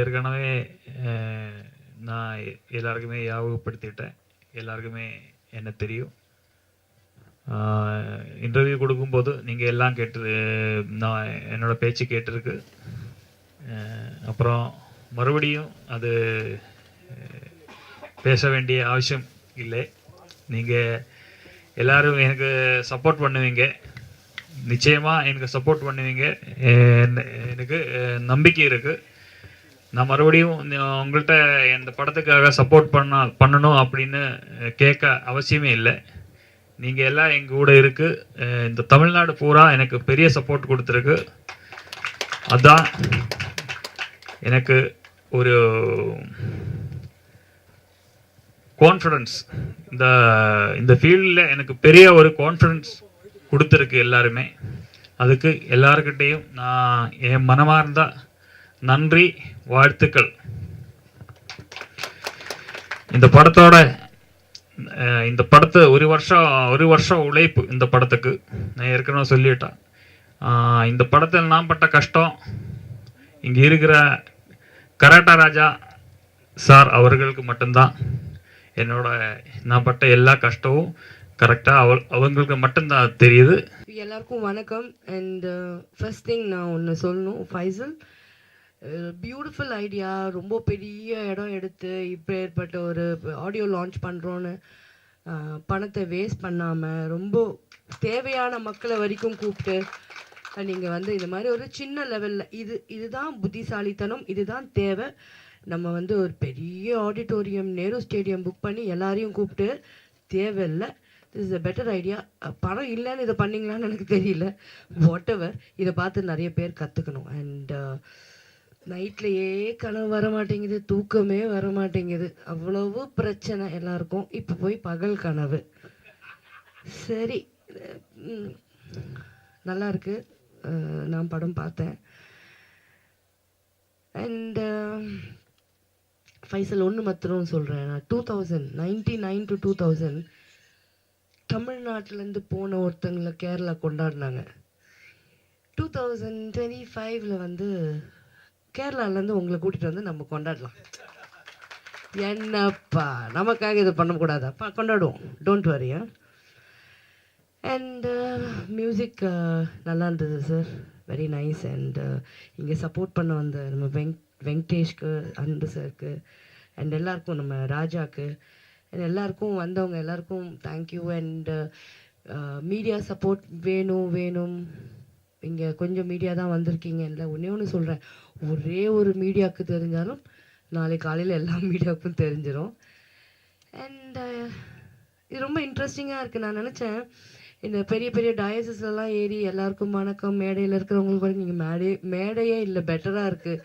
ஏற்கனவே நான் எல்லாருக்குமே ஞாபகப்படுத்திட்டேன். எல்லாருக்குமே என்ன தெரியும். இன்டர்வியூ கொடுக்கும்போது நீங்கள் எல்லாம் கேட்டு நான் என்னோடய பேச்சு கேட்டிருக்கு. அப்புறம் மறுபடியும் அது பேச வேண்டிய அவசியம் இல்லை. நீங்கள் எல்லோரும் எனக்கு சப்போர்ட் பண்ணுவீங்க. நிச்சயமாக எனக்கு சப்போர்ட் பண்ணுவீங்க. எனக்கு நம்பிக்கை இருக்குது நான் மறுபடியும் உங்கள்கிட்ட இந்த படத்துக்காக சப்போர்ட் பண்ண பண்ணணும் அப்படின்னு கேட்க அவசியமே இல்லை. நீங்கள் எல்லாம் எங்கள் கூட இருக்குது இந்த தமிழ்நாடு பூரா எனக்கு பெரிய சப்போர்ட் கொடுத்துருக்கு. அதுதான் எனக்கு ஒரு கான்ஃபிடன்ஸ் இந்த இந்த ஃபீல்டில் எனக்கு பெரிய ஒரு கான்ஃபிடன்ஸ் கொடுத்துருக்கு எல்லாருமே. அதுக்கு எல்லாருக்கிட்டேயும் நான் என் மனமார்ந்தால் நன்றி வாழ்த்துக்கள். இந்த படத்தோட இந்த படத்தை ஒரு வருஷம் ஒரு வருஷம் உழைப்பு இந்த படத்துக்கு. நான் ஏற்கனவே சொல்லிட்டேன். இந்த படத்தில் நான் பட்ட கஷ்டம் இங்கே இருக்கிற கராட்டா ராஜா சார் அவர்களுக்கு மட்டும்தான். என்னோட நான் பட்ட எல்லா கஷ்டமும் கரெக்டாக அவ அவங்களுக்கு மட்டும்தான் தெரியுது. எல்லாருக்கும் வணக்கம். அண்ட் ஃபர்ஸ்ட் திங் நான் ஒன்று சொல்லணும். ஃபைசல் பியூட்டிஃபுல் ஐடியா ரொம்ப பெரிய இடம் எடுத்து இப்போ ஏற்பட்ட ஒரு ஆடியோ லான்ச் பண்ணுறோன்னு பணத்தை வேஸ்ட் பண்ணாமல் ரொம்ப தேவையான மக்களை வரைக்கும் கூப்பிட்டு நீங்கள் வந்து இந்த மாதிரி ஒரு சின்ன லெவலில் இது இதுதான் புத்திசாலித்தனம் இதுதான் தேவை. நம்ம வந்து ஒரு பெரிய ஆடிட்டோரியம் நேரு ஸ்டேடியம் புக் பண்ணி எல்லாரையும் கூப்பிட்டு தேவையில்லை this is a better idea பணம் இல்லைன்னு இதை பண்ணிங்களான்னு எனக்கு தெரியல. வாட் எவர் இதை பார்த்து நிறைய பேர் கற்றுக்கணும் அண்ட் நைட்லேயே கனவு வர மாட்டேங்குது தூக்கமே வர மாட்டேங்குது அவ்வளவு பிரச்சனை எல்லாருக்கும். இப்போ போய் பகல் கனவு. சரி. உம், நல்லா இருக்கு. நான் படம் பார்த்தேன். அண்ட் ஃபைசல் ஒன்று மாத்திரம் சொல்கிறேன் நான். Two thousand ninety nine to two thousand தமிழ்நாட்டிலேருந்து போன ஒருத்தங்களை கேரளா கொண்டாடினாங்க. டூ தௌசண்ட் டுவெண்ட்டி ஃபைவ்ல வந்து கேரளாலேருந்து உங்களை கூட்டிகிட்டு வந்து நம்ம கொண்டாடலாம். என்னப்பா நமக்காக இது பண்ணக்கூடாதாப்பா கொண்டாடுவோம். டோன்ட் வரியா அண்ட் மியூசிக் நல்லா இருந்தது சார் வெரி நைஸ் அண்ட் இங்கே சப்போர்ட் பண்ண வந்த நம்ம வெங் வெங்கடேஷ்க்கு அன்பு சாருக்கு அண்ட் எல்லாருக்கும் நம்ம ராஜாக்கு அண்ட் எல்லாருக்கும் வந்தவங்க எல்லாருக்கும் தேங்க்யூ அண்ட் மீடியா சப்போர்ட் வேணும் வேணும். இங்கே கொஞ்சம் மீடியா தான் வந்திருக்கீங்க இல்லை ஒன்றே ஒன்று சொல்கிறேன் ஒரே ஒரு மீடியாவுக்கு தெரிஞ்சாலும் நாளை காலையில் எல்லா மீடியாவுக்கும் தெரிஞ்சிடும் அண்ட் இது ரொம்ப இன்ட்ரெஸ்டிங்காக இருக்குது நான் நினச்சேன் இந்த பெரிய பெரிய டயசஸ்லாம் ஏறி எல்லாருக்கும் வணக்கம். மேடையில் இருக்கிறவங்களுக்கு கூட நீங்கள் மேடை மேடையே இல்லை பெட்டராக இருக்குது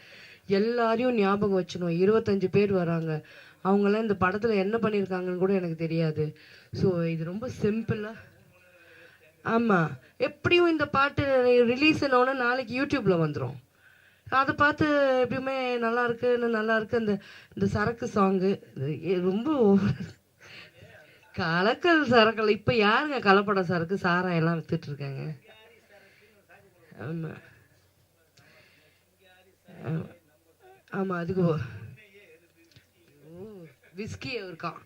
எல்லாரையும் ஞாபகம் வச்சுக்கணும். இருபத்தஞ்சு பேர் வராங்க. அவங்களாம் இந்த படத்தில் என்ன பண்ணியிருக்காங்கன்னு கூட எனக்கு தெரியாது. ஸோ இது ரொம்ப சிம்பிளாக ஆமாம் எப்படியும் இந்த பாட்டு ரிலீஸ் ஆனோடனே நாளைக்கு யூடியூப்பில் வந்துடும் அதை பார்த்து எப்படியுமே நல்லா இருக்குன்னு நல்லா இருக்கு. அந்த இந்த சரக்கு சாங்கு ரொம்ப கலக்கல் சரக்கல் இப்போ யாருங்க கலப்பட சரக்கு? சாராயெல்லாம் எல்லாம் வித்துட்டு இருக்காங்க. ஆமாம் ஆமாம் அதுக்கு ஓ விஸ்கி இருக்கான்.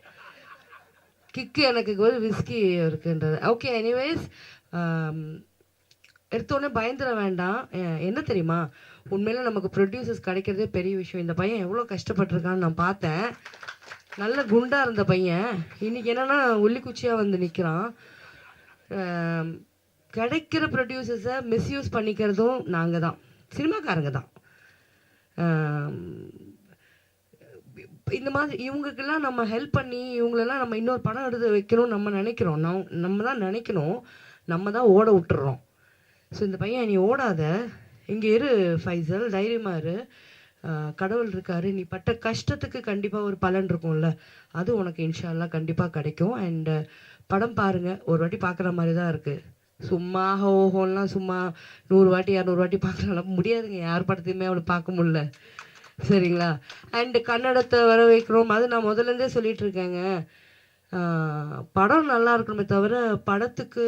கிக்கு எனக்கு ஒரு விஸ்கி இருக்குன்றது. ஓகே எனிவேஸ் um, எடுத்தோடனே பயந்துட வேண்டாம். என்ன தெரியுமா? உண்மையில் நமக்கு ப்ரொடியூசர்ஸ் கிடைக்கிறதே பெரிய விஷயம். இந்த பையன் எவ்வளோ கஷ்டப்பட்டிருக்கான்னு நான் பார்த்தேன். நல்ல குண்டாக இருந்த பையன். இன்றைக்கி என்னென்னா உள்ளிக்குச்சியாக வந்து நிற்கிறான் um, கிடைக்கிற ப்ரொடியூசர்ஸை மிஸ்யூஸ் பண்ணிக்கிறதும் நாங்கள் தான் சினிமாக்காரங்க தான் um, இந்த மாதிரி இவங்களுக்கெல்லாம் நம்ம ஹெல்ப் பண்ணி இவங்களெல்லாம் நம்ம இன்னொரு படம் எடுத்து வைக்கணும்னு நம்ம நினைக்கிறோம். நம் நம்ம தான் நினைக்கணும். நம்ம தான் ஓட விட்டுறோம். ஸோ இந்த பையன் நீ ஓடாத. இங்கே இரு ஃபைசல். தைரியமாக இரு. கடவுள் இருக்காரு. நீ பட்ட கஷ்டத்துக்கு கண்டிப்பாக ஒரு பலன் இருக்கும்ல. அது உனக்கு இன்ஷால்லாம் கண்டிப்பாக கிடைக்கும். அண்ட் படம் பாருங்கள் ஒரு வாட்டி பார்க்குற மாதிரி தான் இருக்குது சும்மா ஹோஹோலாம் சும்மா நூறு வாட்டி இரநூறு வாட்டி பார்க்குறாங்க முடியாதுங்க. யார் படத்தையுமே அவளை பார்க்க முடியல. சரிங்களா? அண்டு கன்னடத்தை வர வைக்கிறோம். அது நான் முதல்லேருந்தே சொல்லிட்டு இருக்கேங்க. படம் நல்லா இருக்கணுமே தவிர படத்துக்கு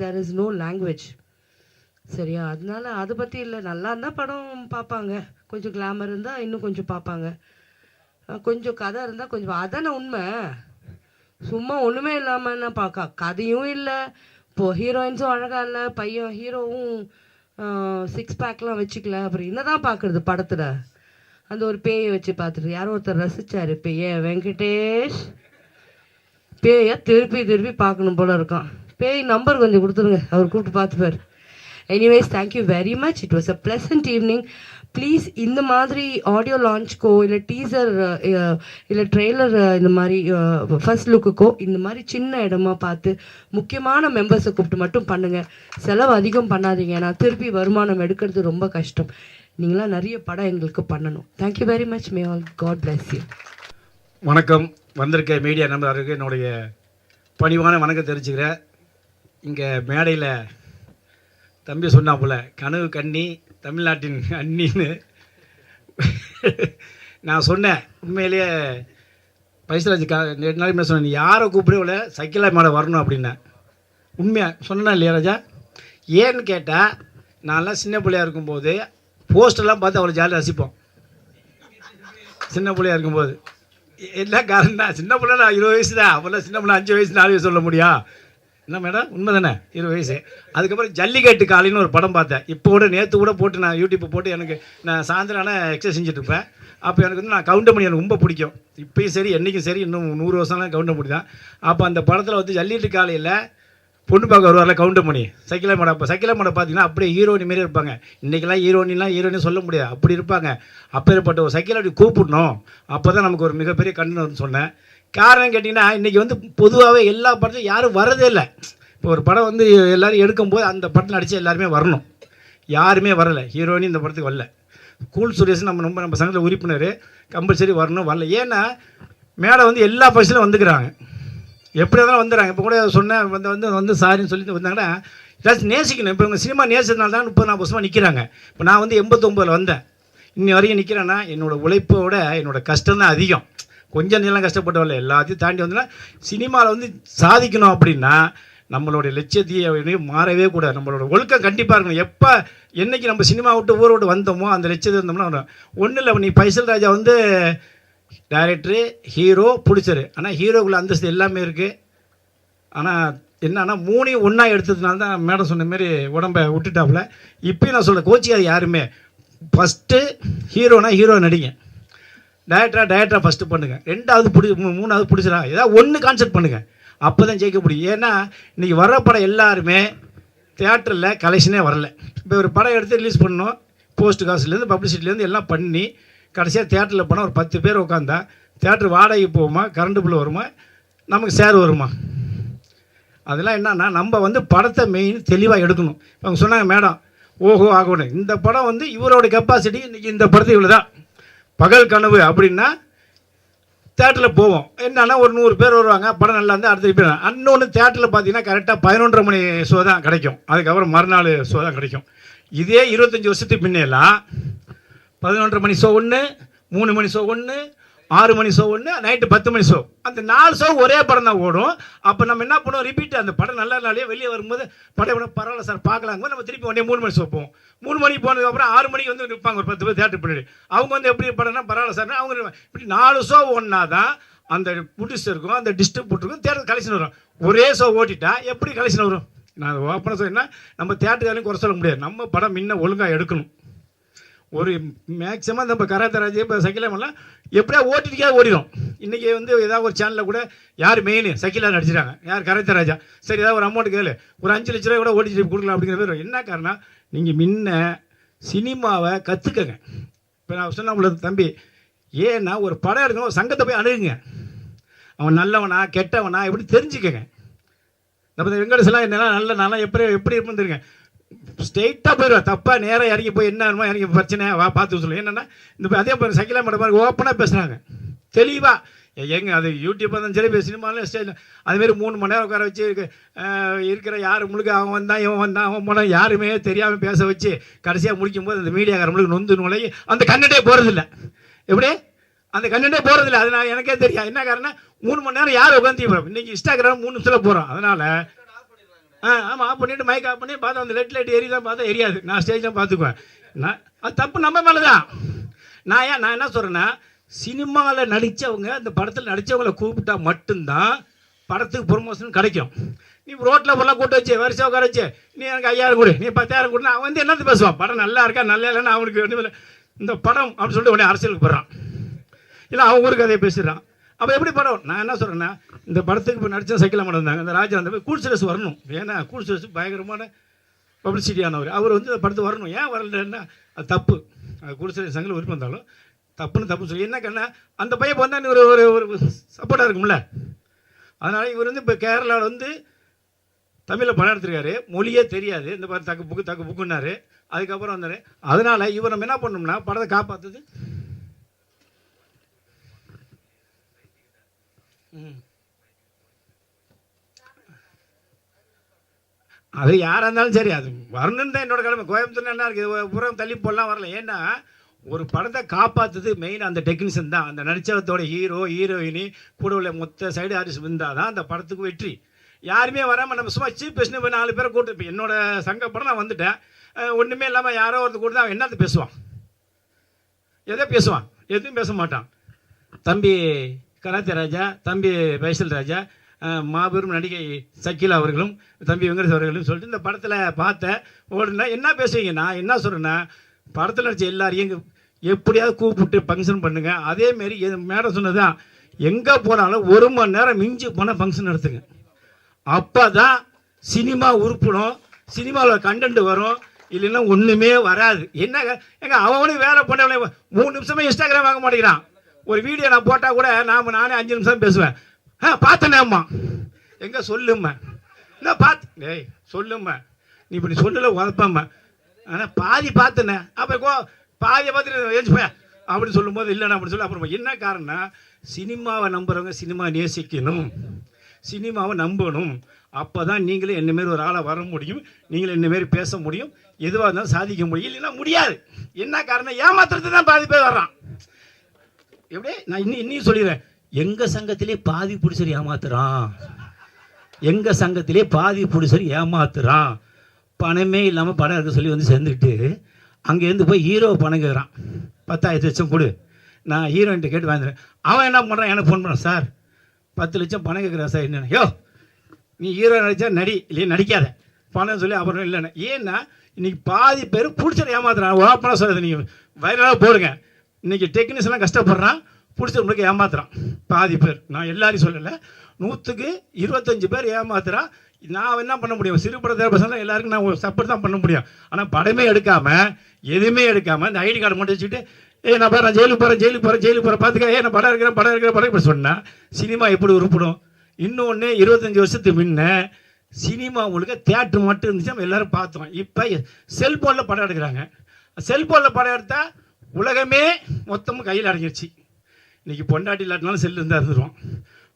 தேர் இஸ் நோ லாங்குவேஜ் சரியா? அதனால அதை பற்றி இல்லை. நல்லா இருந்தால் படம் பார்ப்பாங்க. கொஞ்சம் கிளாமர் இருந்தால் இன்னும் கொஞ்சம் பார்ப்பாங்க. கொஞ்சம் கதை இருந்தால் கொஞ்சம் அதானே உண்மை. சும்மா ஒன்றுமே இல்லாமல் பார்க்க? கதையும் இல்லை. இப்போது ஹீரோயின்ஸும் அழகாக இல்லை. பையன் ஹீரோவும் சிக்ஸ் பேக்லாம் வச்சுக்கல. அப்புறம் என்னதான் பார்க்குறது படத்தில்? அந்த ஒரு பேயை வச்சு பார்த்துட்டு யாரோ ஒருத்தர் ரசிச்சாரு பேய. வெங்கடேஷ். பேயை திருப்பி திருப்பி பார்க்கணும் போல இருக்கான். பேய் நம்பர் கொஞ்சம் கொடுத்துருங்க. அவர் கூப்பிட்டு பார்த்துப்பார். Anyways thank you very much it was a pleasant evening please இந்த மாதிரி ஆடியோ லான்ச்க்கோ இல்லை டீசர் இல்லை ட்ரெய்லர் இந்த மாதிரி ஃபர்ஸ்ட் லுக்குக்கோ இந்த மாதிரி சின்ன இடமா பார்த்து முக்கியமான மெம்பர்ஸை கூப்பிட்டு மட்டும் பண்ணுங்கள் செலவு அதிகம் பண்ணாதீங்க. ஏன்னா திருப்பி வருமானம் எடுக்கிறது ரொம்ப கஷ்டம். நீங்களாம் நிறைய படம் எங்களுக்கு பண்ணணும். Thank you very much may all God bless you வணக்கம். வந்திருக்க மீடியா நண்பர்களுக்கு என்னுடைய பணிவான வணக்கம் தெரிஞ்சுக்கிறேன் இங்கே மேடையில் தம்பி சொன்னா போல கனவு கண்ணி தமிழ்நாட்டின் அண்ணின்னு. நான் சொன்னேன். உண்மையிலேயே பைசலாஜி கா ரெண்டு நாளைக்கு மேலே சொன்னேன் நீ யாரை கூப்பிடவில்ல சைக்கிளா மேலே வரணும் அப்படின்னேன். உண்மையாக சொன்னேன் இல்லையா ராஜா? ஏன்னு கேட்டால் நான்லாம் சின்ன பிள்ளையா இருக்கும்போது போஸ்டெல்லாம் பார்த்து அவ்வளோ ஜாலியாக ரசிப்போம். சின்ன பிள்ளையா இருக்கும்போது. எ- என்ன காரணம் தான் சின்ன பிள்ளை நான் இருபது வயசு தான் அப்போல்லாம் சின்ன பிள்ளை அஞ்சு வயசு நாலு வயசு சொல்ல முடியும் என்ன மேடம் உண்மை தானே இருபது வயசு. அதுக்கப்புறம் ஜல்லிக்கட்டு காலைன்னு ஒரு படம் பார்த்தேன். இப்போ கூட நேற்று கூட போட்டு நான் யூடியூப் போட்டு எனக்கு நான் சாயந்தரம் ஆனால் எக்ஸசைஸ் செஞ்சுட்டு இருப்பேன். அப்போ எனக்கு வந்து நான் கவுண்டமணி எனக்கு ரொம்ப பிடிக்கும். இப்பயும் சரி என்றைக்கும் சரி இன்னும் நூறு வருஷம்லாம் கவுண்டமணி தான் அப்போ அந்த படத்தில் வந்து ஜல்லிக்கட்டு காலையில் பொண்ணு பார்க்க வருவார்ல கவுண்டமணி. சைக்கிளா மேடம் அப்போ சைக்கிளா மேடம் பார்த்தீங்கன்னா அப்படியே ஹீரோனி மாரி இருப்பாங்க. இன்றைக்கெல்லாம் ஹீரோனிலாம் ஹீரோனி சொல்ல முடியாது. அப்படி இருப்பாங்க. அப்பேற்பட்ட ஒரு சைக்கிள் அப்படி கூப்பிடணும். அப்போ தான் நமக்கு ஒரு மிகப்பெரிய கண்ணு சொன்னேன். காரணம் கேட்டிங்கன்னா இன்றைக்கி வந்து பொதுவாகவே எல்லா படத்துலையும் யாரும் வரதே இல்லை. இப்போ ஒரு படம் வந்து எல்லோரும் எடுக்கும்போது அந்த படத்தில் நடித்து எல்லாருமே வரணும். யாருமே வரலை. ஹீரோயினி இந்த படத்துக்கு வரல. கூல் சுரேஷ் நம்ம ரொம்ப நம்ம சங்கத்தில் உறுப்பினர். கம்பல்சரி வரணும். வரல. ஏன்னா மேடம் வந்து எல்லா ஃபங்க்ஷனும் வந்துக்கிறாங்க. எப்படி இருந்தாலும் வந்துடுறாங்க. இப்போ கூட சொன்னேன் வந்து வந்து வந்து சாரின்னு சொல்லிட்டு வந்தாங்கன்னா ஏதாச்சும் நேசிக்கணும். இப்போ இவங்க சினிமா நேசிச்சதுனால தான் முப்பது நாற்பது வருஷமாக நிற்கிறாங்க இப்போ நான் வந்து எண்பத்தொம்பதில் வந்தேன். இன்னி வரைக்கும் நிற்கிறேன்னா என்னோட உழைப்போட என்னோட கஷ்டம் தான் அதிகம். கொஞ்சம் நிலம் கஷ்டப்பட்டவர்கள் எல்லாத்தையும் தாண்டி வந்தோன்னா சினிமாவில் வந்து சாதிக்கணும் அப்படின்னா நம்மளுடைய லட்சியத்தையே மாறவே கூடாது. நம்மளோட ஒழுக்கம் கண்டிப்பாக இருக்கணும். எப்போ என்றைக்கு நம்ம சினிமா விட்டு ஊரை விட்டு வந்தோமோ அந்த லட்சியத்தை இருந்தோம்னா ஒன்றும் இல்லை. நீ பைசல் ராஜா வந்து டைரக்டரு ஹீரோ பிடிச்சரு. ஆனால் ஹீரோக்குள்ள அந்தஸ்து எல்லாமே இருக்குது ஆனால் என்னன்னா மூணையும் ஒன்றா எடுத்ததுனால தான் மேடம் சொன்ன மாரி உடம்பை விட்டுட்டாப்புல. இப்போயும் நான் சொல்ல கோச்சிக்காது யாருமே. ஃபஸ்ட்டு ஹீரோனா ஹீரோ நடிங்க. டேரக்டரா டேரக்டரா ஃபஸ்ட்டு பண்ணுங்கள் ரெண்டாவது பிடி மூணாவது பிடிச்சிடா ஏதாவது ஒன்று கான்செப்ட் பண்ணுங்கள் அப்போ தான் ஜெயிக்க முடியும். ஏன்னா இன்றைக்கி வர்ற படம் எல்லாருமே தேட்டரில் கலெக்ஷனே வரல. இப்போ ஒரு படம் எடுத்து ரிலீஸ் பண்ணோம் போஸ்ட் காசுலேருந்து பப்ளிசிட்டிலேருந்து எல்லாம் பண்ணி கடைசியாக தேட்டரில் போனால் ஒரு பத்து பேர் உட்காந்தா தேட்டர் வாடகை போகுமா கரண்ட் பில் வருமா நமக்கு சேர் வருமா? அதெல்லாம் என்னன்னா நம்ம வந்து படத்தை மெயின் தெளிவாக எடுக்கணும். இப்போ அவங்க சொன்னாங்க மேடம் ஓஹோ ஆகணும். இந்த படம் வந்து இவரோட கெப்பாசிட்டி இன்றைக்கி இந்த படத்தை இவ்வளோ தான் பகல் கனவு அப்படின்னா தேட்டரில் போவோம். என்னன்னா ஒரு நூறு பேர் வருவாங்க படம் நல்லா இருந்தால் அடுத்த போயிடும் அன்னொன்று தேட்டரில் பார்த்தீங்கன்னா கரெக்டாக பதினொன்றரை மணி ஷோ தான் கிடைக்கும். அதுக்கப்புறம் மறுநாள் ஷோ தான் கிடைக்கும். இதே இருபத்தஞ்சி வருஷத்துக்கு முன்னெல்லாம் பதினொன்றரை மணி ஷோ ஒன்று மூணு மணி ஷோ ஒன்று ஆறு மணி ஷோ ஒன்று நைட்டு பத்து மணி ஷோ அந்த நாலு ஷோ ஒரே படம் தான் ஓடும். அப்போ நம்ம என்ன பண்ணுவோம்? ரிப்பீட் அந்த படம் நல்ல நாளே வெளியே வரும்போது படம் வேணும் பரவாயில்ல சார் பார்க்கலாங்க. நம்ம திருப்பி உடனே மூணு மணி ஷோ போவோம். மூணு மணிக்கு போனதுக்கப்புறம் ஆறு மணிக்கு வந்து நிற்பாங்க ஒரு பத்து பேர் தேட்டர் பின்னாடி. அவங்க வந்து எப்படி படம்னா பரவாயில்ல சார் அவங்க இப்படி நாலு ஷோ ஒன்றா தான் அந்த ப்ரொடியூசருக்கும் அந்த டிஸ்ட்ரிபியூட்டருக்கும் தேட்டர் கலெக்ஷன் வரும். ஒரே ஷோ ஓட்டிட்டா எப்படி கலெக்ஷன் வரும்? நான் ஓப்பனாக சொன்னா நம்ம தேட்டருக்காரையும் குறை சொல்ல முடியாது. நம்ம படம் முன்ன ஒழுங்காக எடுக்கணும். ஒரு மேக்ஸிமம் நம்ம கராத்தராஜ் இப்போ சக்கிலமெல்லாம் எப்படியா ஓட்டிட்டுக்கே ஓடிடும் இன்றைக்கி வந்து ஏதாவது ஒரு சேனலில் கூட யார் மெயின் சக்கிலா நடிச்சிட்டாங்க யார் கராத்தராஜா சரி ஏதாவது ஒரு அமௌண்ட் கேளு. ஒரு அஞ்சு லட்ச ரூபா கூட ஓடிட்டு கொடுக்கலாம் அப்படிங்கிற மாதிரி என்ன காரணம் நீங்கள் முன்ன சினிமாவை கற்றுக்கங்க இப்போ நான் சொன்ன உங்களுக்கு தம்பி ஏன்னா ஒரு படம் எடுக்கணும் ஒரு சங்கத்தை போய் அணுகுங்க. அவன் நல்லவனா கெட்டவனா எப்படி தெரிஞ்சுக்கங்க. நம்ம வெங்கடேசெல்லாம் என்னெல்லாம் நல்ல நல்லா எப்படி எப்படி இருப்போம் தெரியுங்க. ஸ்ட்ரெயிட்டாக போயிடுவேன் தப்பாக நேராக இறங்கி போய் என்ன வேணுமோ இறங்கி பிரச்சனை வா பார்த்து சொல்லுவேன் என்னென்னா இந்த அதே மாதிரி சைக்கிளா மேடம் மாதிரி ஓப்பனாக பேசுகிறாங்க தெளிவாக எங்க அது யூடியூப் இருந்தாலும் சரி சினிமாலும் சினிமாவில் ஸ்டேஜ் அதுமாரி மூணு மணி நேரம் உட்கார வச்சு இருக்கு, இருக்கிற யார் முழுக்க அவன் வந்தான் இவன் வந்தான் அவன் போனான் யாருமே தெரியாமல் பேச வச்சு கடைசியாக முடிக்கும் போது அந்த மீடியாக்காரங்களுக்கு நொந்து நுழைய அந்த கண்ணட்டே போகிறதில்ல எப்படி? அந்த கண்ணட்டே போகிறதில்ல அது நான் எனக்கே தெரியும் என்ன காரணம் மூணு மணி நேரம் யார் உட்காந்து இன்னைக்கு இன்ஸ்டாகிராம் மூணு நிமிஷத்தில் போகிறோம் அதனால் ஆ ஆமாம் ஆஃப் பண்ணிவிட்டு மைக் ஆஃப் பண்ணி பார்த்தா அந்த லெட் லைட் எரியுதான் பார்த்தா எரியாது. நான் ஸ்டேஜ் தான் பார்த்துக்குவேன். நான் அது தப்பு நம்ம மேலே தான் நான் ஏன் நான் என்ன சொல்கிறேன்னா சினிமாவில் நடித்தவங்க அந்த படத்தில் நடித்தவங்களை கூப்பிட்டா மட்டும்தான் படத்துக்கு ப்ரொமோஷன் கிடைக்கும். நீ ரோட்டில் ஃபுல்லாக கூப்பிட்டு வச்சு வரிசை உட்கார வச்சு நீ எனக்கு ஐயாயிரம் கொடு நீ பத்தாயிரம் கொடுனா அவன் வந்து என்னது பேசுவான்? படம் நல்லா இருக்கா நல்லா இல்லைன்னு அவனுக்கு இந்த படம் அப்படின்னு சொல்லிட்டு உடனே அரசியலுக்கு போகிறான் இல்லை அவன் ஊருக்கு கதையை பேசுகிறான் அப்போ எப்படி படம்? நான் என்ன சொல்கிறேன்னா இந்த படத்துக்கு இப்போ நடித்த சைக்கிள் மட்டும் இருந்தாங்க இந்த ராஜா அந்த கூல் சிலஸ் வரணும். ஏன்னா கூல் சிலஸ் பயங்கரமான பப்ளிசிட்டியானவர் அவர் வந்து இந்த படத்துக்கு வரணும். ஏன் வரலன்னா அது தப்பு. அது குடிசை சங்கில் விருப்பம் இருந்தாலும் தப்புன்னு தப்பு சொல்லி. என்ன கண்ணா அந்த பையன் வந்தால் ஒரு ஒரு ஒரு சப்போர்ட்டாக இருக்கும்ல? அதனால் இவர் வந்து இப்போ கேரளாவில் வந்து தமிழில் படம் எடுத்திருக்காரு. மொழியே தெரியாது. இந்த மாதிரி தக்கு புக்கு தக்கு புக்குன்னாரு. அதுக்கப்புறம் வந்தார். அதனால் இவர் நம்ம என்ன பண்ணோம்னா படத்தை காப்பாற்றுது அது யாராக இருந்தாலும் சரி அது வரணுன்னு தான் என்னோட கிழமை கோயம்புத்தூர் என்ன இருக்குது புறம் தள்ளி போடலாம் வரல. ஏன்னா ஒரு படத்தை காப்பாற்றுது மெயின் அந்த டெக்னீஷியன் தான். அந்த நடிச்சவத்தோட ஹீரோ ஹீரோயினி கூட உள்ள மொத்த சைடு ஆர்டிஸ்ட் இருந்தால் தான் அந்த படத்துக்கு வெற்றி. யாருமே வராமல் நம்ம சும்மா சீப் பேசினு போய் நாலு பேரை கூட்டு இப்போ என்னோட சங்க படம் நான் வந்துட்டேன். ஒன்றுமே இல்லாமல் யாரோ ஒருத்தர் கூட அவன் என்னது பேசுவான்? எதை பேசுவான்? எதுவும் பேச மாட்டான். தம்பி கராத்தே ராஜா தம்பி பைசல் ராஜா மாபெரும் நடிகை சக்கிலா அவர்களும் தம்பி வெங்கடேஷ் அவர்களும் சொல்லிட்டு இந்த படத்தில் பார்த்தேன் ஓடுனா என்ன பேசுவீங்க? நான் என்ன சொல்கிறேன்னா படத்தில் நடித்த எல்லாரையும் எப்படியாவது கூப்பிட்டு ஃபங்க்ஷன் பண்ணுங்கள் அதேமாரி மேடம் சொன்னதான் எங்கே போனாலும் ஒரு மணி நேரம் மிஞ்சி போனால் ஃபங்க்ஷன் நடத்துங்க. அப்போ தான் சினிமா உருப்படும் சினிமாவில் கண்டென்ட் வரும் இல்லைன்னா ஒன்றுமே வராது. என்னங்க எங்கள் அவனும் வேலை பண்ணவனே மூணு நிமிஷமே இன்ஸ்டாகிராம் வாங்க மாட்டேங்கிறான். ஒரு வீடியோ நான் போட்டால் கூட நாம் நானே அஞ்சு நிமிஷம் பேசுவேன். ஆ பார்த்தனேம்மா எங்கே சொல்லும்மா? என்ன பார்த்து டேய் சொல்லும்மா. நீ இப்படி சொல்லல உதப்பம்மா. ஆனால் பாதி பார்த்தனே. அப்போ கோ பாதியை பார்த்துட்டு ஏஞ்சி போய் அப்படின்னு சொல்லும்போது இல்லைண்ணா அப்படின்னு சொல்லி அப்புறம் என்ன காரணம்னா சினிமாவை நம்புகிறவங்க சினிமா நேசிக்கணும். சினிமாவை நம்பணும். அப்போ தான் நீங்களும் என்ன மாரி ஒரு ஆளாக வர முடியும். நீங்களும் என்னமாரி பேச முடியும். எதுவாக இருந்தாலும் சாதிக்க முடியும். இல்லைன்னா முடியாது. என்ன காரணம் ஏமாத்துறது தான் பாதி பேர் வர்றான். எப்படி நான் இன்னும் இன்னும் சொல்லிடுறேன். எங்கள் சங்கத்திலே பாதி பிடிச்சர் ஏமாத்துறான். எங்கள் சங்கத்திலே பாதி பிடிச்சர் ஏமாத்துறான். பணமே இல்லாமல் படம் இருக்க சொல்லி வந்து சேர்ந்துக்கிட்டு அங்கேருந்து போய் ஹீரோ பணம் கேட்குறான் பத்தாயிரத்து லட்சம் கொடு. நான் ஹீரோயின்ட்ட கேட்டு வாங்கிடுறேன். அவன் என்ன பண்ணுறான் எனக்கு ஃபோன் பண்ணுறான் சார் பத்து லட்சம் பணம் கேட்குறான் சார். என்ன யோ நீ ஹீரோ நடித்தா நடி இல்லையே நடிக்காத. பணம் சொல்லி அப்புறம் இல்லைண்ணே ஏன்னா இன்னைக்கு பாதி பேர் பிடிச்சத ஏமாத்துறான். ஓப்பனாக சொல்லுது நீங்கள் வைரலாக போடுங்க. இன்னைக்கு டெக்னீஷியன்லாம் கஷ்டப்படுறான் பிடிச்சவங்களுக்கு ஏமாத்துறான். பாதி பேர். நான் எல்லாரையும் சொல்லலை. நூற்றுக்கு இருபத்தஞ்சு பேர் ஏமாத்துறான் நான் என்ன பண்ண முடியும்? சிறு பட எல்லாருக்கும் நான் சப்போர்ட் தான் பண்ண முடியும். ஆனால் படமே எடுக்காமல் எதுவுமே எடுக்காமல் இந்த ஐடி கார்டு மட்டும் வச்சுட்டு ஏ நான் பாரு நான் ஜெயிலுக்கு போகிறேன் ஜெயிலுக்கு போகிறேன் ஜெயிலுக்கு போகிறேன் பார்த்துக்க ஏ நான் படம் இருக்கிறேன் படம் இருக்கிற படம் இப்படி சொன்னால் சினிமா எப்படி உருப்படும்? இன்னொன்று இருபத்தஞ்சி வருஷத்துக்கு முன்ன சினிமா உங்களுக்கு தேட்டர் மட்டும் இருந்துச்சு நம்ம எல்லோரும் பார்த்தோம். இப்போ செல்ஃபோனில் படம் எடுக்கிறாங்க. செல்ஃபோனில் படம் எடுத்தால் உலகமே மொத்தமும் கையில் அடங்கிடுச்சு இன்றைக்கி பொண்டாட்டி இல்லாட்டினாலும் செல்லு இருந்தால் இருந்துருவோம்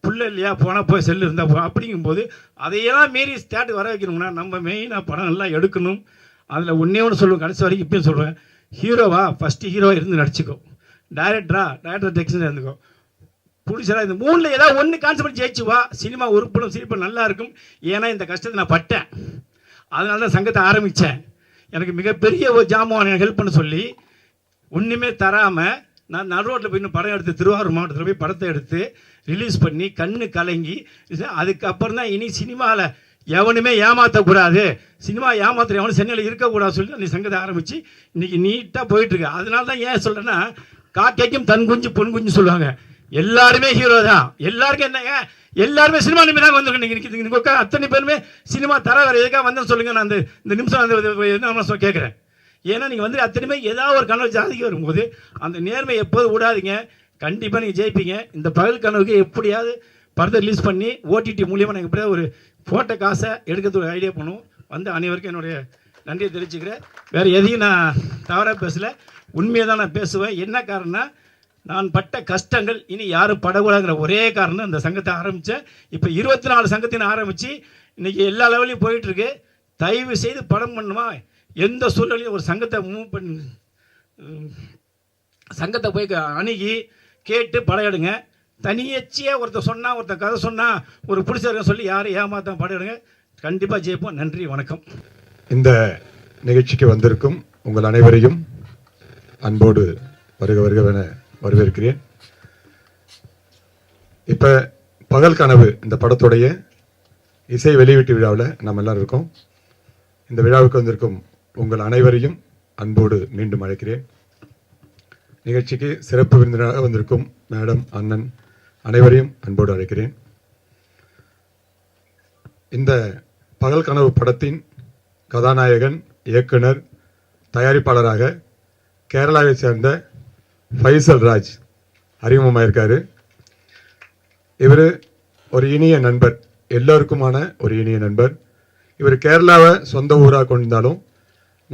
புள்ள இல்லையா போனால் போய் செல்லு இருந்தால் போ அப்படிங்கும்போது அதையெல்லாம் மீறி தேட்டர் வர வைக்கணும்னா நம்ம மெயினாக படம் நல்லா எடுக்கணும். அதில் ஒன்றே ஒன்று சொல்லுவேன். கடைசி வரைக்கும் இப்பயும் சொல்லுவேன். ஹீரோவா ஃபஸ்ட்டு ஹீரோவாக இருந்து நடிச்சுக்கோ. டைரக்டரா டைரக்டர் டெக்ஷன் இருந்துக்கோ. புடிச்சரா இந்த மூணில் ஏதாவது ஒன்று கான்செப்ட் ஜெயிச்சு வா. சினிமா உருப்படும் சிரிப்பு நல்லா இருக்கும். ஏன்னா இந்த கஷ்டத்தை நான் பட்டேன். அதனால தான் சங்கத்தை ஆரம்பித்தேன் எனக்கு மிகப்பெரிய ஒரு ஜாமான் எனக்கு ஹெல்ப் பண்ண சொல்லி ஒன்றுமே தராமல் நான் நடுரோட்டில் போய் படம் எடுத்து திருவாரூர் மாவட்டத்தில் போய் படத்தை எடுத்து ரிலீஸ் பண்ணி கண்ணு கலங்கி அதுக்கப்புறம் தான் இனி சினிமாவில் எவனுமே ஏமாற்றக்கூடாது சினிமா ஏமாத்துற எவனும் சென்னையில் இருக்கக்கூடாது சொல்லி அந்த சங்கத்தை ஆரம்பித்து இன்னைக்கு நீட்டாக போயிட்டுருக்கு. அதனால தான் ஏன் சொல்கிறேன்னா காக்கைக்கும் தன் குஞ்சு பொன் குஞ்சு சொல்லுவாங்க. எல்லாருமே ஹீரோ தான். எல்லாருக்கும் என்னங்க எல்லாருமே சினிமா நிமிடம் வந்துருக்கு நீங்கள் இன்னைக்கு அத்தனை பேருமே சினிமா தர வேறு எதுக்காக வந்தேன்னு சொல்லுங்கள் நான் அந்த இந்த நிமிஷம் வந்து கேட்குறேன். ஏன்னா நீங்கள் வந்து அத்தனையுமே ஏதாவது ஒரு கனவு ஜாதிக்கு வரும்போது அந்த நேர்மை எப்போதும் விடாதீங்க. கண்டிப்பாக நீங்கள் ஜெயிப்பீங்க. இந்த பகல் கனவுக்கு எப்படியாவது படத்தை ரிலீஸ் பண்ணி ஓடிடி மூலியமாக நாங்கள் எப்படியாவது ஒரு ஃபோட்டோ காசை எடுக்கிறதுக்கு ஒரு ஐடியா பண்ணுவோம் வந்து அனைவருக்கும் என்னுடைய நன்றியை தெரிவிச்சுக்கிறேன். வேறு எதையும் நான் தவறாக பேசலை. உண்மையை தான் நான் பேசுவேன். என்ன காரணம்னா நான் பட்ட கஷ்டங்கள் இனி யாரும் படக்கூடாதுங்கிற ஒரே காரணம் இந்த சங்கத்தை ஆரம்பித்தேன் இப்போ இருபத்தி நாலு சங்கத்தின் ஆரம்பித்து இன்றைக்கி எல்லா லெவலையும் போயிட்டுருக்கு தயவு செய்து படம் பண்ணுமா? எந்த சூழ்நிலையும் ஒரு சங்கத்தை மூவ் பண்ணி சங்கத்தை போய் அணுகி கேட்டு படையிடுங்க. தனியச்சியாக ஒருத்தர் சொன்னால் ஒருத்தர் கதை சொன்னால் ஒரு பிடிச்சவங்க சொல்லி யாரும் ஏமாத்தான் படையிடுங்க. கண்டிப்பாக ஜெயிப்போம். நன்றி வணக்கம். இந்த நிகழ்ச்சிக்கு வந்திருக்கும் உங்கள் அனைவரையும் அன்போடு வருக வருகவென வரவேற்கிறேன். இப்போ பகல் கனவு இந்த படத்துடைய இசை வெளியீட்டு விழாவில் நம்ம எல்லோரும் இருக்கோம். இந்த விழாவுக்கு வந்திருக்கும் உங்கள் அனைவரையும் அன்போடு மீண்டும் அழைக்கிறேன். நிகழ்ச்சிக்கு சிறப்பு விருந்தினராக வந்திருக்கும் மேடம் அண்ணன் அனைவரையும் அன்போடு அழைக்கிறேன். இந்த பகல் கனவு படத்தின் கதாநாயகன் இயக்குனர் தயாரிப்பாளராக கேரளாவை சேர்ந்த ஃபைசல் ராஜ் அறிமுகமாயிருக்காரு. இவர் ஒரு இனிய நண்பர் எல்லோருக்குமான ஒரு இனிய நண்பர். இவர் கேரளாவை சொந்த ஊராக கொண்டிருந்தாலும்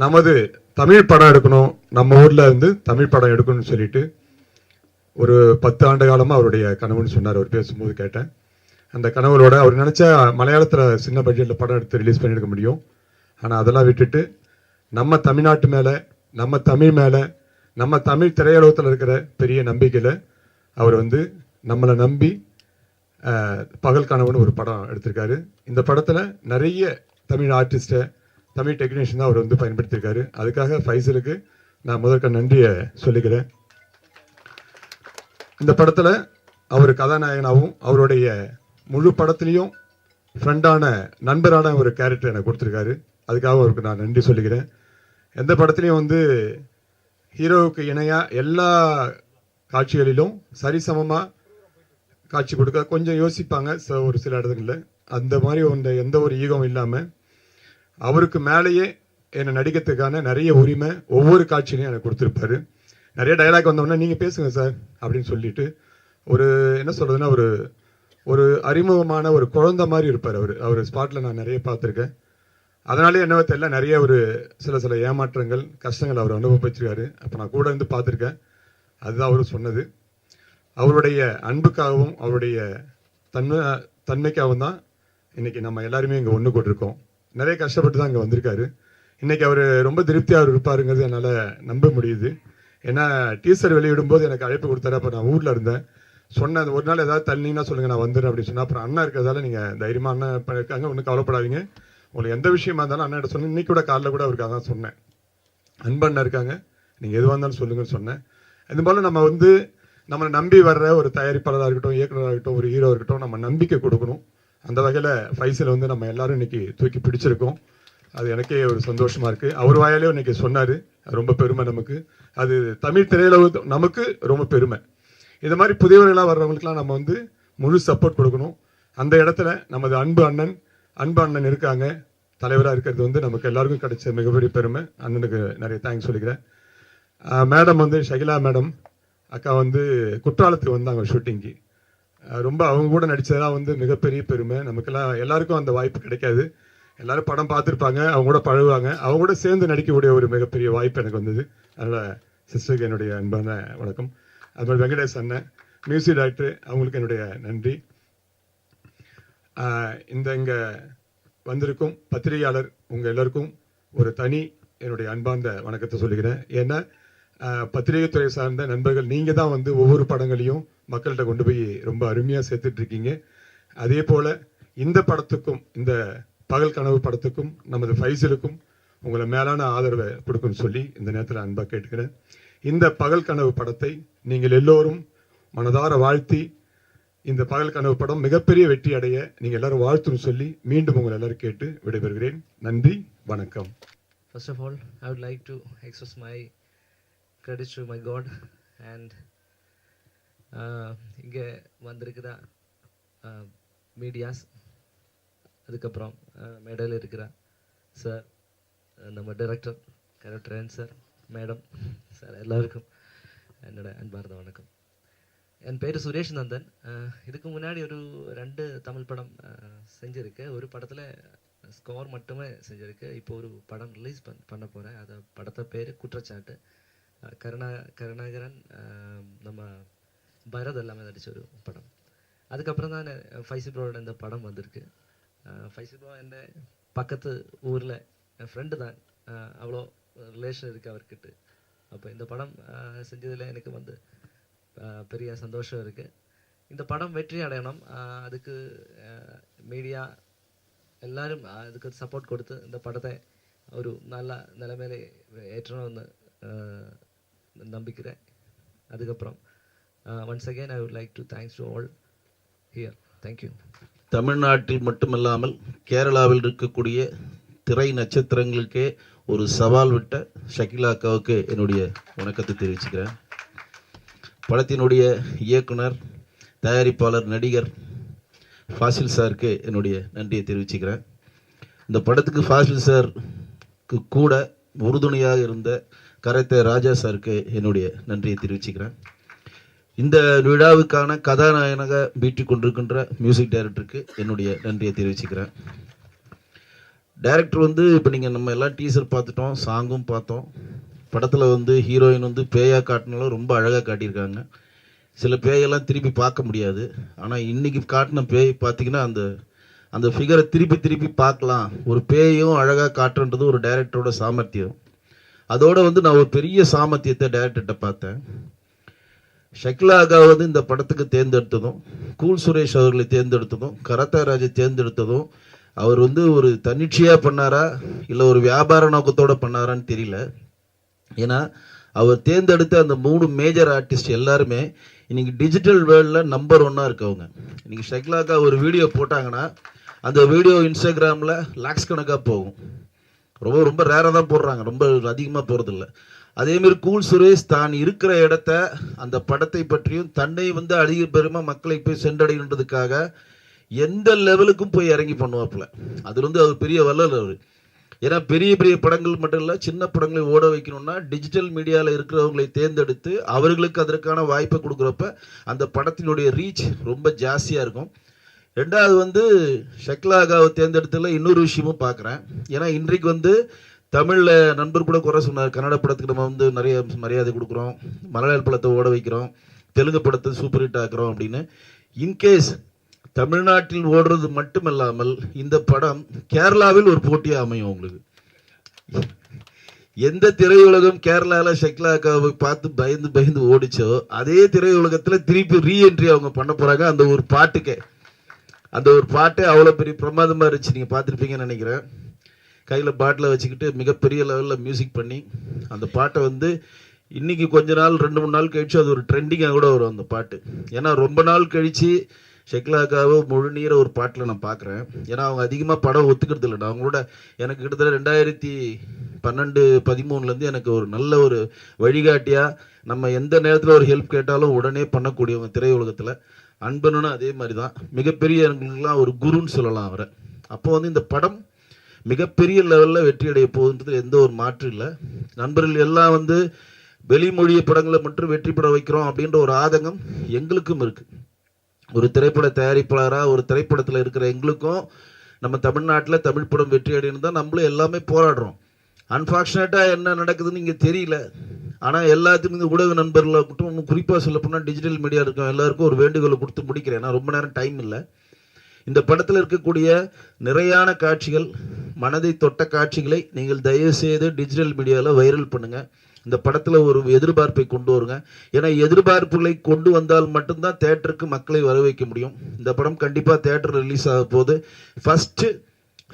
நமது தமிழ் படம் எடுக்கணும். நம்ம ஊரில் இருந்து தமிழ் படம் எடுக்கணும்னு சொல்லிட்டு ஒரு பத்து ஆண்டு காலமாக அவருடைய கனவுன்னு சொன்னார். அவர் பேசும்போது கேட்டேன். அந்த கனவுகளோட அவர் நினச்சா மலையாளத்தில் சின்ன பட்ஜெட்டில் படம் எடுத்து ரிலீஸ் பண்ணியிருக்க முடியும். ஆனால் அதெல்லாம் விட்டுட்டு நம்ம தமிழ்நாட்டு மேலே நம்ம தமிழ் மேலே நம்ம தமிழ் திரையுலகத்தில் இருக்கிற பெரிய நம்பிக்கையில் அவர் வந்து நம்மளை நம்பி பகல் கனவுன்னு ஒரு படம் எடுத்திருக்காரு. இந்த படத்தில் நிறைய தமிழ் ஆர்டிஸ்ட்டை தமிழ் டெக்னீஷியன் தான் அவர் வந்து பயன்படுத்தியிருக்காரு. அதுக்காக ஃபைசலுக்கு நான் முதற்க நன்றியை சொல்லிக்கிறேன். இந்த படத்தில் அவர் கதாநாயகனாகவும் அவருடைய முழு படத்துலேயும் ஃப்ரெண்டான நண்பரான ஒரு கேரக்டர் எனக்கு கொடுத்துருக்காரு. அதுக்காக அவருக்கு நான் நன்றி சொல்லிக்கிறேன். எந்த படத்துலையும் வந்து ஹீரோவுக்கு இணையாக எல்லா காட்சிகளிலும் சரிசமமாக காட்சி கொடுக்க கொஞ்சம் யோசிப்பாங்க. ச- ஒரு சில இடத்துங்களில் அந்த மாதிரி ஒன்று எந்த ஒரு ஈகம் இல்லாமல் அவருக்கு மேலேயே என்னை நடிக்கிறதுக்கான நிறைய உரிமை ஒவ்வொரு காட்சியிலையும் எனக்கு கொடுத்துருப்பாரு. நிறைய டயலாக் வந்தோடனே நீங்கள் பேசுங்க சார் அப்படின்னு சொல்லிட்டு ஒரு என்ன சொல்கிறதுன்னா ஒரு ஒரு அறிமுகமான ஒரு குழந்தை மாதிரி இருப்பார் அவர். அவர் ஸ்பாட்டில் நான் நிறைய பார்த்துருக்கேன். அதனாலே என்னவோ தெரியல நிறைய ஒரு சில சில ஏமாற்றங்கள் கஷ்டங்கள் அவர் அனுபவிச்சிருக்காரு. அப்போ நான் கூட இருந்து பார்த்துருக்கேன். அதுதான் அவர் சொன்னது. அவருடைய அன்புக்காகவும் அவருடைய தன்மை தன்மைக்காகவும் தான் இன்றைக்கி நம்ம எல்லாருமே இங்கே ஒன்று கொண்டிருக்கோம். நிறைய கஷ்டப்பட்டு தான் இங்கே வந்திருக்காரு. இன்றைக்கி அவர் ரொம்ப திருப்தியாக இருப்பாருங்கிறது என்னால் நம்ப முடியுது. ஏன்னா டீசர் வெளியிடும்போது எனக்கு அழைப்பு கொடுத்தாரு அப்போ நான் ஊரில் இருந்தேன். சொன்னேன் "அந்த ஒரு நாள் ஏதாவது தள்ளினீங்கன்னா சொல்லுங்கள் நான் வந்துடுறேன் அப்படின்னு சொன்னால் அப்புறம் அண்ணா இருக்கிறதால நீங்கள் தைரியமாக அண்ணன் இப்ப இருக்காங்க ஒன்றும் கவலைப்படாதீங்க. உங்களுக்கு எந்த விஷயமா இருந்தாலும் அண்ணாட்ட சொன்னேன் இன்னைக்கு கூட காலைல கூட அவருக்கு அதான் சொன்னேன். அன்பண்ணா இருக்காங்க நீங்கள் எதுவாக இருந்தாலும் சொல்லுங்கன்னு சொன்னேன். இது போல் நம்ம வந்து நம்மளை நம்பி வர்ற ஒரு தயாரிப்பாளராக இருக்கட்டும் இயக்குனராக இருக்கட்டும் ஒரு ஹீரோ இருக்கட்டும் நம்ம நம்பிக்கை கொடுக்கணும். அந்த வகையில் ஃபைசல் வந்து நம்ம எல்லாரும் இன்னைக்கு தூக்கி பிடிச்சிருக்கோம். அது எனக்கே ஒரு சந்தோஷமா இருக்கு. அவர் வாயாலே இன்னைக்கு சொன்னாரு. அது ரொம்ப பெருமை நமக்கு. அது தமிழ் திரையுலக நமக்கு ரொம்ப பெருமை. இது மாதிரி புதியவர்களாக வர்றவங்களுக்குலாம் நம்ம வந்து முழு சப்போர்ட் கொடுக்கணும். அந்த இடத்துல நமது அன்பு அண்ணன் அன்பு அண்ணன் இருக்காங்க. தலைவராக இருக்கிறது வந்து நமக்கு எல்லாருக்கும் கிடைச்ச மிகப்பெரிய பெருமை. அண்ணனுக்கு நிறைய தேங்க்ஸ் சொல்லிக்கிறேன். மேடம் வந்து ஷகிலா மேடம் அக்கா வந்து குற்றாலத்துக்கு வந்தாங்க ஷூட்டிங்க்கு ரொம்ப அவங்க கூட நடித்ததெல்லாம் வந்து மிகப்பெரிய பெருமை. நமக்கெல்லாம் எல்லாருக்கும் அந்த வாய்ப்பு கிடைக்காது. எல்லாரும் படம் பார்த்துருப்பாங்க அவங்க கூட பழகுவாங்க. அவங்க கூட சேர்ந்து நடிக்கக்கூடிய ஒரு மிகப்பெரிய வாய்ப்பு எனக்கு வந்தது. அதனால் சிஸ்டருக்கு என்னுடைய அன்பான வணக்கம். அது மாதிரி வெங்கடேஷ் அண்ணன் மியூசிக் டைரக்டர் அவங்களுக்கு என்னுடைய நன்றி. இந்த இங்கே வந்திருக்கும் பத்திரிகையாளர் உங்கள் எல்லாருக்கும் ஒரு தனி என்னுடைய அன்பார்ந்த வணக்கத்தை சொல்லுகிறேன் ஏன்னா ஆஹ் பத்திரிகை துறை சார்ந்த நண்பர்கள் நீங்கள் தான் வந்து ஒவ்வொரு படங்களையும் மக்கள்கிட்ட கொண்டு போய் ரொம்ப அருமையாக சேர்த்துட்டு இருக்கீங்க. அதே போல் இந்த படத்துக்கும் இந்த பகல் கனவு படத்துக்கும் நமது ஃபைசலுக்கும் உங்களை மேலான ஆதரவை கொடுக்குன்னு சொல்லி இந்த நேரத்தில் அன்பாக கேட்டுக்கிறேன். இந்த பகல் கனவு படத்தை நீங்கள் எல்லோரும் மனதார வாழ்த்தி இந்த பகல் கனவு படம் மிகப்பெரிய வெற்றி அடைய நீங்கள் எல்லாரும் வாழ்த்துன்னு சொல்லி மீண்டும் உங்களை எல்லாரும் கேட்டு விடைபெறுகிறேன். நன்றி வணக்கம். First of all I would like to express credits to my God and uh, இங்கே வந்திருக்கிற uh, மீடியாஸ் அதுக்கப்புறம் uh, மேடையில் இருக்கிற சார் நம்ம director character sir madam sir எல்லாருக்கும் என்னோட அன்பார்ந்த வணக்கம். என் பேர் சுரேஷ் நந்தன் இதுக்கு முன்னாடி ஒரு ரெண்டு தமிழ் படம் செஞ்சுருக்கேன் ஒரு படத்தில் ஸ்கோர் மட்டுமே செஞ்சுருக்கேன் இப்போ ஒரு படம் ரிலீஸ் பண் பண்ண போகிறேன் அதை படத்தை பேர் குற்றச்சாட்டு. கருணா கருணாகரன் நம்ம பரத் எல்லாமே நடித்த ஒரு படம். அதுக்கப்புறம் தான் ஃபைசி ப்ரோட இந்த படம் வந்திருக்கு. அஹ், ஃபைசி ப்ரோ என் பக்கத்து ஊரில் என் ஃப்ரெண்டு தான். அவ்வளோ ரிலேஷன் இருக்குது அவர்கிட்ட. அப்போ இந்த படம் செஞ்சதில் எனக்கு வந்து பெரிய சந்தோஷம் இருக்குது இந்த படம் வெற்றி அடையணும். அதுக்கு மீடியா எல்லாரும் அதுக்கு சப்போர்ட் கொடுத்து இந்த படத்தை ஒரு நல்ல நிலைமையில ஏற்றணும்னு நம்பிக்கிறேன். அதுக்கப்புறம் once again I would like to thanks to all here thank you தமிழ்நாட்டில் மட்டுமல்லாமல் கேரளாவில் இருக்கக்கூடிய திரை நட்சத்திரங்களுக்கே ஒரு சவால் விட்ட ஷகிலா அக்காவுக்கு என்னுடைய வணக்கத்தை தெரிவிச்சுக்கிறேன். படத்தினுடைய இயக்குனர் தயாரிப்பாளர் நடிகர் ஃபாசில் சாருக்கு என்னுடைய நன்றியை தெரிவிச்சுக்கிறேன். இந்த படத்துக்கு ஃபாசில் சாருக்கு கூட உறுதுணையாக இருந்த கரைத்த ராஜா சாருக்கு என்னுடைய நன்றியை தெரிவிச்சுக்கிறேன். இந்த விழாவுக்கான கதாநாயகனாக மீட்டிக் கொண்டிருக்கின்ற மியூசிக் டைரக்டருக்கு என்னுடைய நன்றியை தெரிவிச்சுக்கிறேன். டைரக்டர் வந்து இப்போ நீங்கள் நம்ம எல்லாம் டீசர் பார்த்துட்டோம் சாங்கும் பார்த்தோம். படத்தில் வந்து ஹீரோயின் வந்து பேயாக காட்டினாலும் ரொம்ப அழகாக காட்டியிருக்காங்க. சில பேயெல்லாம் திருப்பி பார்க்க முடியாது. ஆனால் இன்றைக்கி காட்டின பேய் பார்த்தீங்கன்னா அந்த அந்த ஃபிகரை திருப்பி திருப்பி பார்க்கலாம். ஒரு பேயும் அழகாக காட்டுன்றது ஒரு டைரக்டரோட சாமர்த்தியம். அதோட வந்து நான் ஒரு பெரிய சாமர்த்தியத்தை டேரக்டர்கிட்ட பார்த்தேன். ஷக்லாகா வந்து இந்த படத்துக்கு தேர்ந்தெடுத்ததும் கூல் சுரேஷ் அவர்களை தேர்ந்தெடுத்ததும் கரத்தா ராஜை தேர்ந்தெடுத்ததும் அவர் வந்து ஒரு தன்னிச்சையாக பண்ணாரா இல்லை ஒரு வியாபார நோக்கத்தோடு பண்ணாரான்னு தெரியல. ஏன்னா அவர் தேர்ந்தெடுத்த அந்த மூணு மேஜர் ஆர்டிஸ்ட் எல்லாருமே இன்னைக்கு டிஜிட்டல் வேர்ல்டில் நம்பர் ஒன்னாக இருக்கவங்க. இன்னைக்கு ஷக்லாக்கா ஒரு வீடியோ போட்டாங்கன்னா அந்த வீடியோ இன்ஸ்டாகிராமில் லேக்ஸ் கணக்காக போகும். ரொம்ப ரொம்ப ரேராக தான் போடுறாங்க. ரொம்ப அதிகமாக போகிறதில்ல அதேமாரி கூல் சுரேஷ் தான் இருக்கிற இடத்த அந்த படத்தை பற்றியும் தன்னை வந்து அதிக பெருமை மக்களை போய் சென்றடைகின்றதுக்காக எந்த லெவலுக்கும் போய் இறங்கி பண்ணுவாப்புல. அது வந்து அவர் பெரிய வல்லல் அவர். ஏன்னா பெரிய பெரிய படங்கள் மட்டும் இல்லை சின்ன படங்களை ஓட வைக்கணும்னா டிஜிட்டல் மீடியாவில் இருக்கிறவங்களை தேர்ந்தெடுத்து அவர்களுக்கு அதற்கான வாய்ப்பை கொடுக்குறப்ப அந்த படத்தினுடைய ரீச் ரொம்ப ஜாஸ்தியாக இருக்கும். ரெண்டாவது வந்து ஷக்லாகாவை தேர்ந்தெடுத்ததில் இன்னொரு விஷயமும் பார்க்குறேன். ஏன்னா இன்றைக்கு வந்து தமிழில் நண்பர் கூட குறை சொன்னார். கன்னட படத்துக்கு நம்ம வந்து நிறைய மரியாதை கொடுக்குறோம். மலையாள படத்தை ஓட வைக்கிறோம். தெலுங்கு படத்தை சூப்பர் ஹிட் ஆக்குறோம் அப்படின்னு. இன்கேஸ் தமிழ்நாட்டில் ஓடுறது மட்டுமல்லாமல் இந்த படம் கேரளாவில் ஒரு போட்டியாக அமையும் உங்களுக்கு. எந்த திரையுலகம் கேரளாவில் ஷெக்லாக்காவை பார்த்து பயந்து பயந்து ஓடிச்சோ அதே திரையுலகத்தில் திருப்பி ரீஎன்ட்ரி அவங்க பண்ண போகிறாங்க அந்த ஒரு பாட்டுக்கே. அந்த ஒரு பாட்டே அவ்வளோ பெரிய பிரமாதமாக இருந்துச்சு. நீங்கள் பார்த்துருப்பீங்கன்னு நினைக்கிறேன். கையில் பாட்டில் வச்சுக்கிட்டு மிகப்பெரிய லெவலில் மியூசிக் பண்ணி அந்த பாட்டை வந்து இன்றைக்கி கொஞ்ச நாள் ரெண்டு மூணு நாள் கழிச்சு அது ஒரு ட்ரெண்டிங்காக கூட வரும் அந்த பாட்டு. ஏன்னா ரொம்ப நாள் கழித்து ஷெக்லாக்காவோ முழுநீர ஒரு பாட்டில் நான் பார்க்குறேன். ஏன்னா அவங்க அதிகமாக படம் ஒத்துக்கிறது இல்லை அவங்களோட எனக்கு கிட்டத்தட்ட ரெண்டாயிரத்தி பன்னெண்டு பதிமூணுலேருந்து எனக்கு ஒரு நல்ல ஒரு வழிகாட்டியாக நம்ம எந்த நேரத்தில் ஒரு ஹெல்ப் கேட்டாலும் உடனே பண்ணக்கூடியவங்க திரையுலகத்தில். அன்பனும் அதே மாதிரி தான் மிகப்பெரிய ஒரு குருன்னு சொல்லலாம் அவரை. அப்போ வந்து இந்த படம் மிகப்பெரிய லெவலில் வெற்றி அடைய போகுன்றது எந்த ஒரு மாற்று இல்லை. நண்பர்கள் எல்லாம் வந்து வெளிமொழிய படங்களை மட்டும் வெற்றி பெற வைக்கிறோம் அப்படின்ற ஒரு ஆதங்கம் எங்களுக்கும் இருக்கு. ஒரு திரைப்பட தயாரிப்பாளராக ஒரு திரைப்படத்தில் இருக்கிற எங்களுக்கும் நம்ம தமிழ்நாட்டில் தமிழ் படம் வெற்றி அடையணும் தான் நம்மளும் எல்லாமே போராடுறோம். அன்ஃபார்ச்சுனேட்டாக என்ன நடக்குதுன்னு இங்கே தெரியல. ஆனால் எல்லாத்துக்கும் இந்த ஊடக நண்பர்களாக இருக்கட்டும் இன்னும் குறிப்பாக சொல்ல போனால் டிஜிட்டல் மீடியா இருக்கும் எல்லாருக்கும் ஒரு வேண்டுகோளை கொடுத்து முடிக்கிறேன். ஏன்னா ரொம்ப நேரம் டைம் இல்லை. இந்த படத்தில் இருக்கக்கூடிய நிறையான காட்சிகள் மனதை தொட்ட காட்சிகளை நீங்கள் தயவுசெய்து டிஜிட்டல் மீடியாவில் வைரல் பண்ணுங்கள் இந்த படத்தில் ஒரு எதிர்பார்ப்பை கொண்டு வருங்க. ஏன்னா எதிர்பார்ப்புகளை கொண்டு வந்தால் மட்டும்தான் தேட்டருக்கு மக்களை வர வைக்க முடியும். இந்த படம் கண்டிப்பாக தேட்டர் ரிலீஸ் ஆக போது ஃபஸ்ட்டு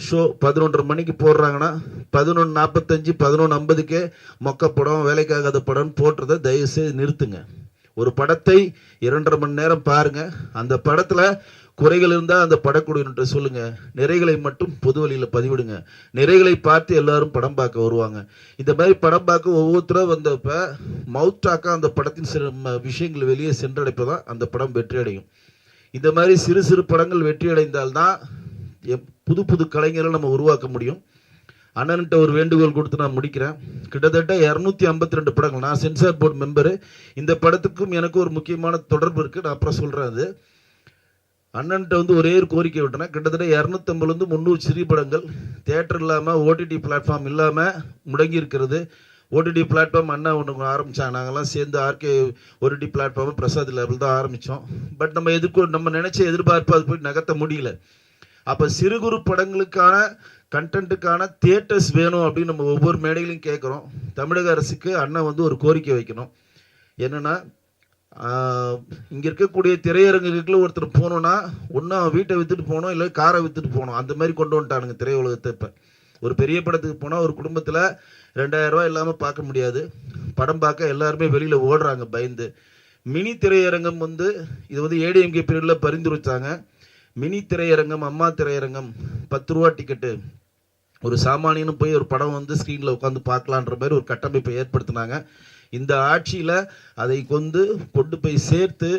ஷோ பதினொன்றரை மணிக்கு போடுறாங்கன்னா பதினொன்று நாற்பத்தஞ்சு பதினொன்று ஐம்பதுக்கே மொக்க படம் வேலைக்காகாத படம் போட்டுறதை தயவு செய்து நிறுத்துங்க. ஒரு படத்தை இரண்டரை மணி நேரம் பாருங்கள் அந்த படத்தில் குறைகள் இருந்தால் அந்த படக்குழுவினர்கிட்ட சொல்லுங்கள் நிறைகளை மட்டும் பொது வழியில் பதிவிடுங்க. நிறைகளை பார்த்து எல்லாரும் படம் பார்க்க வருவாங்க. இந்த மாதிரி படம் பார்க்க ஒவ்வொருத்தரும் வந்தப்போ மவுட்டாக்கா அந்த படத்தின் சில ம- விஷயங்கள் வெளியே சென்றடைப்பதான் அந்த படம் வெற்றி அடையும் இந்த மாதிரி சிறு சிறு படங்கள் வெற்றி அடைந்தால்தான் புது புது கலைஞரை நம்ம உருவாக்க முடியும். அண்ணன்கிட்ட ஒரு வேண்டுகோள் கொடுத்து நான் முடிக்கிறேன். கிட்டத்தட்ட இரநூத்தி ஐம்பத்தி ரெண்டு படங்கள். நான் சென்சார் போர்டு மெம்பரு இந்த படத்துக்கும் எனக்கு ஒரு முக்கியமான தொடர்பு இருக்குது நான் அப்புறம் சொல்கிறேன் அது. அண்ணன்ட்ட வந்து ஒரே ஒரு கோரிக்கை விட்டேன்னா கிட்டத்தட்ட இரநூத்தம்பதுலேருந்து முந்நூறு சிறு படங்கள். தேட்டர் இல்லாமல் ஓடிடி பிளாட்ஃபார்ம் இல்லாமல் முடங்கி இருக்கிறது. ஓடிடி பிளாட்ஃபார்ம் அண்ணா ஒன்று ஆரம்பித்தாங்க நாங்கள்லாம் சேர்ந்து RK OTT platform Prasad label தான் ஆரம்பித்தோம் பட் நம்ம எதிர்கொ நம்ம நினச்ச எதிர்பார்ப்பு அது போய் நகர்த்த முடியல. அப்போ சிறு குறு படங்களுக்கான கண்டென்ட்டுக்கான தியேட்டர்ஸ் வேணும் அப்படின்னு நம்ம ஒவ்வொரு மேடையிலையும் கேட்குறோம். தமிழக அரசுக்கு அண்ணன் வந்து ஒரு கோரிக்கை வைக்கணும். என்னென்னா இங்கே இருக்கக்கூடிய திரையரங்குகளுக்குள்ள ஒருத்தர் போகணுன்னா ஒன்று அவன் வீட்டை விற்றுட்டு போகணும் இல்லை காரை விற்றுட்டு போகணும். அந்த மாதிரி கொண்டு வந்துட்டானுங்க திரையுலகத்தை இப்போ. ஒரு பெரிய படத்துக்கு போனால் ஒரு குடும்பத்தில் ரெண்டாயிரம் இல்லாமல் பார்க்க முடியாது. படம் பார்க்க எல்லாருமே வெளியில் ஓடுறாங்க பயந்து. மினி திரையரங்கம் வந்து இது வந்து ஏடிஎம்கே பீரியடில் பரிந்துரைச்சாங்க. மினி திரையரங்கம் அம்மா திரையரங்கம் பத்து ரூபா டிக்கெட்டு ஒரு சாமானியனும் போய் ஒரு படம் வந்து ஸ்க்ரீனில் உட்காந்து பார்க்கலான்ற மாதிரி ஒரு கட்டமைப்பை ஏற்படுத்தினாங்க. இந்த ஆட்சியில் அதை கொண்டு கொண்டு போய் சேர்த்து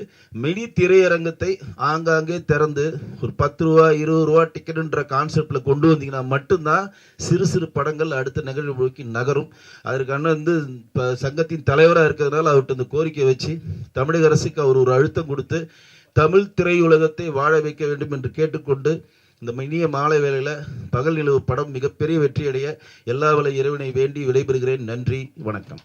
மினி திரையரங்கத்தை ஆங்காங்கே திறந்து ஒரு பத்து ரூபா இருபது ரூபா டிக்கெட்டுன்ற கான்செப்டில் கொண்டு வந்தீங்கன்னா மட்டும்தான் சிறு சிறு படங்கள் அடுத்த நிகழ்வு நோக்கி நகரும். அதற்கான வந்து இப்போ சங்கத்தின் தலைவராக இருக்கிறதுனால அவர்கிட்ட இந்த கோரிக்கை வச்சு தமிழக அரசுக்கு அவர் ஒரு அழுத்தம் கொடுத்து தமிழ் திரையுலகத்தை வாழ வைக்க வேண்டும் என்று கேட்டுக்கொண்டு இந்த இனிய மாலை வேளையில் பகல் நிலவு படம் மிகப்பெரிய வெற்றியடைய எல்லா வலை இறைவனை வேண்டி விடைபெறுகிறேன். நன்றி வணக்கம்.